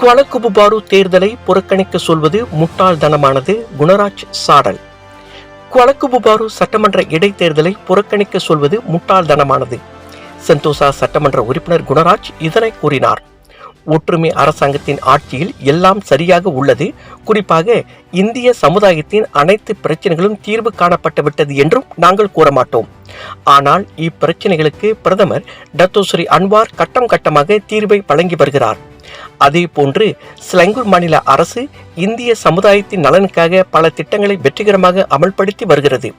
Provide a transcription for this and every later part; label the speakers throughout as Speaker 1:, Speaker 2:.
Speaker 1: குவலக்குபுபாரு தேர்தலை புறக்கணிக்க சொல்வது முட்டாள்தனமானது குணராஜ் சாடல் குவலக்குபுபாரு சட்டமன்ற இடைத்தேர்தலை புறக்கணிக்க சொல்வது முட்டாள்தனமானது செந்தோசா சட்டமன்ற உறுப்பினர் குணராஜ் இதனை கூறினார். ஒற்றுமை அரசாங்கத்தின் ஆட்சியில் எல்லாம் சரியாக உள்ளது. குறிப்பாக இந்திய சமுதாயத்தின் அனைத்து பிரச்சனைகளும் தீர்வு காணப்பட்டு விட்டது என்றும் நாங்கள் கூற மாட்டோம். ஆனால் இப்பிரச்சனைகளுக்கு பிரதமர் டத்தோஸ்ரீ அன்வார் கட்டம் கட்டமாக தீர்வை வழங்கி வருகிறார். அதே போன்று ஸ்லங்கூர் மாநில அரசு இந்திய சமுதாயத்தின் நலனுக்காக பல திட்டங்களை வெற்றிகரமாக அமல்படுத்தி வருகிறது.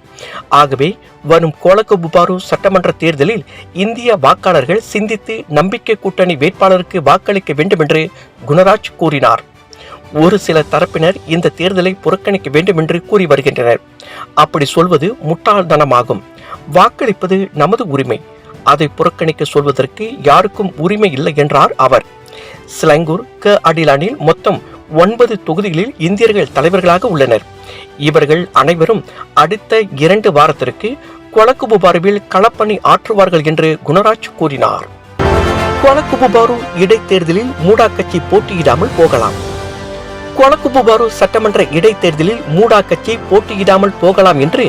Speaker 1: ஆகவே வரும் கோலக்கபுபாரு சட்டமன்ற தேர்தலில் இந்திய வாக்காளர்கள் சிந்தித்து நம்பிக்கை கூட்டணி வேட்பாளருக்கு வாக்களிக்க வேண்டும் என்று குணராஜ் கூறினார். ஒரு சில தரப்பினர் இந்த தேர்தலை புறக்கணிக்க வேண்டும் என்று கூறி வருகின்றனர். அப்படி சொல்வது முட்டாள்தனமாகும். வாக்களிப்பது நமது உரிமை. அதை புறக்கணிக்க சொல்வதற்கு யாருக்கும் உரிமை இல்லை என்றார் அவர். ஸ்லங்கூர் க அடிலானில் மொத்தம் ஒன்பது தொகுதிகளில் இந்தியர்கள் தலைவர்களாக உள்ளனர். இவர்கள் அனைவரும் அடுத்த இரண்டு வாரத்திற்கு கொலக்குபுபாருவில் களப்பணி ஆற்றுவார்கள் என்று குணராஜ் கூறினார். கொலக்குபுபாரு இடைத்தேர்தலில் மூடா கட்சி போட்டியிடாமல் போகலாம். கொலக்குபுபாரு சட்டமன்ற இடைத்தேர்தலில் மூடா கட்சி போட்டியிடாமல் போகலாம் என்று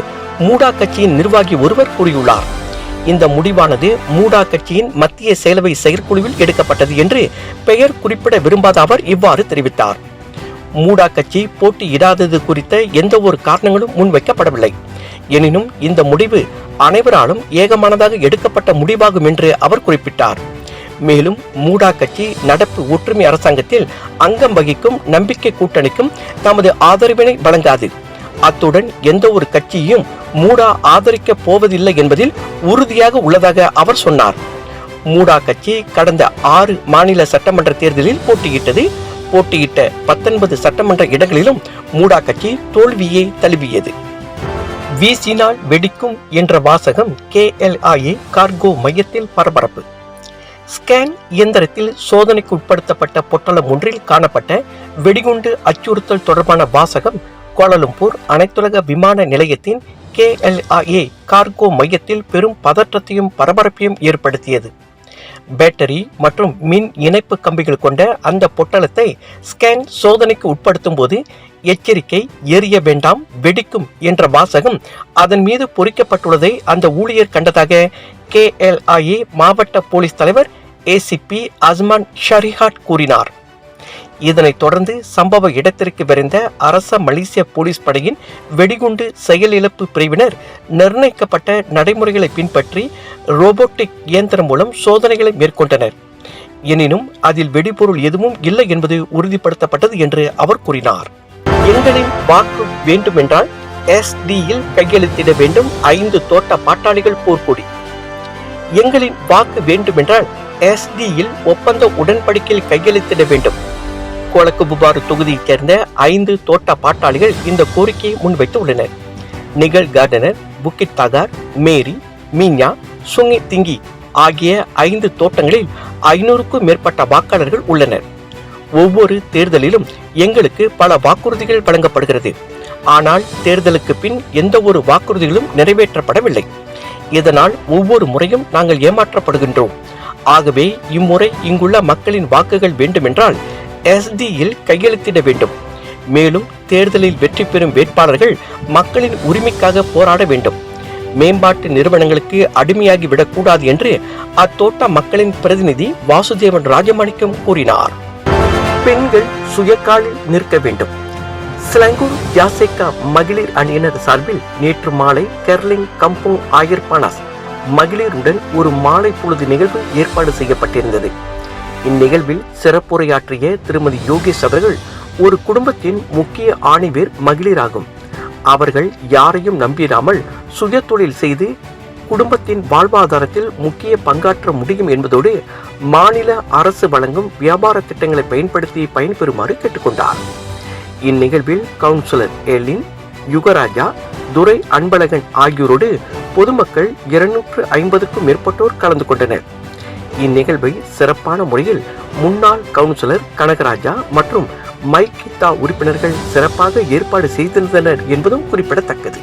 Speaker 1: மூடா கட்சியின் நிர்வாகி ஒருவர் கூறியுள்ளார். இந்த முடிவானது மூடா கட்சியின் மத்திய செயலவை செயற்குழுவில் எடுக்கப்பட்டது என்று பெயர் குறிப்பிட விரும்பாத அவர் இவ்வாறு தெரிவித்தார். மூடா கட்சி போட்டியிடாதது குறித்த எந்த ஒரு காரணங்களும் முன்வைக்கப்படவில்லை. எனினும் இந்த முடிவு அனைவராலும் ஏகமானதாக எடுக்கப்பட்ட முடிவாகும் என்று அவர் குறிப்பிட்டார். மேலும் மூடா கட்சி நடப்பு ஒற்றுமை அரசாங்கத்தில் அங்கம் வகிக்கும் நம்பிக்கை கூட்டணிக்கும் தமது ஆதரவினை வழங்காது. அத்துடன் எந்த ஒரு கட்சியையும் மூடா ஆதரிக்க போவதில்லை என்பதில் உறுதியாக உள்ளதாக அவர் சொன்னார். மூடா கட்சி கடந்த ஆறு மாநில சட்டமன்ற தேர்தலில் போட்டியிட்டது. போட்டியிட்ட பத்தொன்பது சட்டமன்ற இடங்களிலும் மூடா கட்சி தோல்வியை தழுவியது. வீசினால் வெடிக்கும் என்ற வாசகம் கேஎல்ஐஏ கார்கோ மையத்தில் பரபரப்பு. ஸ்கேன் இயந்திரத்தில் சோதனைக்கு உட்படுத்தப்பட்ட பொட்டலம் ஒன்றில் காணப்பட்ட வெடிகுண்டு அச்சுறுத்தல் தொடர்பான வாசகம் கோலாலம்பூர் அனைத்துலக விமான நிலையத்தின் கேஎல்ஐஏ கார்கோ மையத்தில் பெரும் பதற்றத்தையும் பரபரப்பையும் ஏற்படுத்தியது. பேட்டரி மற்றும் மின் இணைப்பு கம்பிகள் கொண்ட அந்த பொட்டலத்தை ஸ்கேன் சோதனைக்கு உட்படுத்தும் போது எச்சரிக்கை எரிய வேண்டாம் வெடிக்கும் என்ற வாசகம் அதன் மீது பொறிக்கப்பட்டுள்ளதை அந்த ஊழியர் கண்டதாக கேஎல்ஐஏ மாவட்ட போலீஸ் தலைவர் ஏசிபி அஸ்மான் ஷரிஹாட் கூறினார். இதனைத் தொடர்ந்து சம்பவ இடத்திற்கு விரைந்த அரச மலேசிய போலீஸ் படையின் வெடிகுண்டு செயலிழப்பு பிரிவினர் நிர்ணயிக்கப்பட்ட நடைமுறைகளை பின்பற்றி ரோபோட்டிக் இயந்திரம் மூலம் சோதனைகளை மேற்கொண்டனர். எனினும் அதில் வெடிபொருள் எதுவும் இல்லை என்பது உறுதிப்படுத்தப்பட்டது என்று அவர் கூறினார். எங்களின் வாக்கு வேண்டுமென்றால் எஸ்டியில் கையெழுத்திட வேண்டும் ஐந்து தோட்ட பாட்டாளிகள் போர்க்கொடி. எங்களின் வாக்கு வேண்டுமென்றால் எஸ்டியில் ஒப்பந்த உடன்படிக்கையில் கையெழுத்திட வேண்டும். கோலக்குபுபாறு தொகுதியைச் சேர்ந்த ஐந்து தோட்ட பாட்டாளிகள் இந்த கோரிக்கையை முன்வைத்து உள்ளனர் நிகழ் கார்டனர் புக்கித் தகார் மேரி மீன்யா சுங்கி திங்கி ஆகிய ஐந்து தோட்டங்களில் ஐநூறுக்கும் மேற்பட்ட வாக்காளர்கள் உள்ளனர். ஒவ்வொரு தேர்தலிலும் எங்களுக்கு பல வாக்குறுதிகள் வழங்கப்படுகிறது. ஆனால் தேர்தலுக்கு பின் எந்த ஒரு வாக்குறுதிகளும் நிறைவேற்றப்படவில்லை. இதனால் ஒவ்வொரு முறையும் நாங்கள் ஏமாற்றப்படுகின்றோம். ஆகவே இம்முறை இங்குள்ள மக்களின் வாக்குகள் வேண்டுமென்றால் எஸ்டியில் கையெழுத்திட வேண்டும். மேலும் தேர்தலில் வெற்றி பெறும் வேட்பாளர்கள் மக்களின் உரிமைக்காக போராட வேண்டும். மேம்பாட்டு நிறுவனங்களுக்கு அடிமையாகி விடக்கூடாது என்று அத்தோட்ட மக்களின் பிரதிநிதி வாசுதேவன் ராஜமாணிக்கம் கூறினார். பெண்கள் சுயக்காலில் நிற்க வேண்டும். சிலங்கூர் யாசேகா மகளிர் அணியினர் சார்பில் நேற்று மாலை கெர்லிங் கம்போங் ஆயர்பானாஸ் மகளிருடன் ஒரு மாலை பொழுது நிகழ்வு ஏற்பாடு செய்யப்பட்டிருந்தது. இந்நிகழ்வில் சிறப்புரையாற்றிய திருமதி யோகேஷ் அவர்கள் ஒரு குடும்பத்தின் முக்கிய ஆணிவேர் மகளிராகும். அவர்கள் யாரையும் நம்பிடாமல் சுய தொழில் செய்து குடும்பத்தின் வாழ்வாதாரத்தில் முக்கிய பங்காற்ற முடியும் என்பதோடு மாநில அரசு வழங்கும் வியாபார திட்டங்களை பயன்படுத்தி பயன்பெறுமாறு கேட்டுக்கொண்டார். இந்நிகழ்வில் கவுன்சிலர் எலின் யுகராஜா துரை அன்பழகன் ஆகியோரோடு பொதுமக்கள் இருநூற்று ஐம்பதுக்கும் மேற்பட்டோர் கலந்து கொண்டனர். இந்நிகழ்வை சிறப்பான முறையில் முன்னாள் கவுன்சிலர் கனகராஜா மற்றும் மைக்கித்தா உறுப்பினர்கள் சிறப்பாக ஏற்பாடு செய்திருந்தனர் என்பதும் குறிப்பிடத்தக்கது.